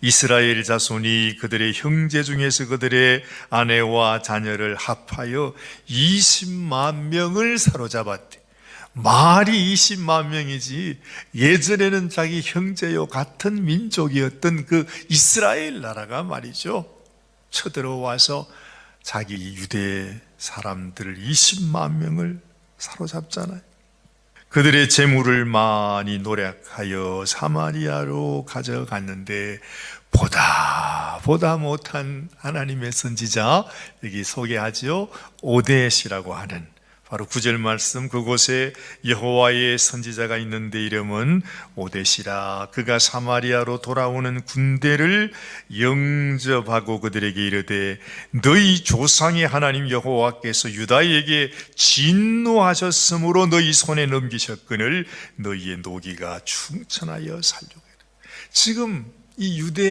이스라엘 자손이 그들의 형제 중에서 그들의 아내와 자녀를 합하여 20만 명을 사로잡았대. 말이 20만 명이지 예전에는 자기 형제요 같은 민족이었던 그 이스라엘 나라가 말이죠. 쳐들어와서 자기 유대 사람들을 20만 명을 사로잡잖아요. 그들의 재물을 많이 노력하여 사마리아로 가져갔는데 보다 보다 못한 하나님의 선지자 여기 소개하죠. 오데시라고 하는 바로 구절 말씀 그곳에 여호와의 선지자가 있는데 이름은 오데시라. 그가 사마리아로 돌아오는 군대를 영접하고 그들에게 이르되 너희 조상의 하나님 여호와께서 유다에게 진노하셨으므로 너희 손에 넘기셨거늘 너희의 노기가 충천하여 살려고 지금 이 유대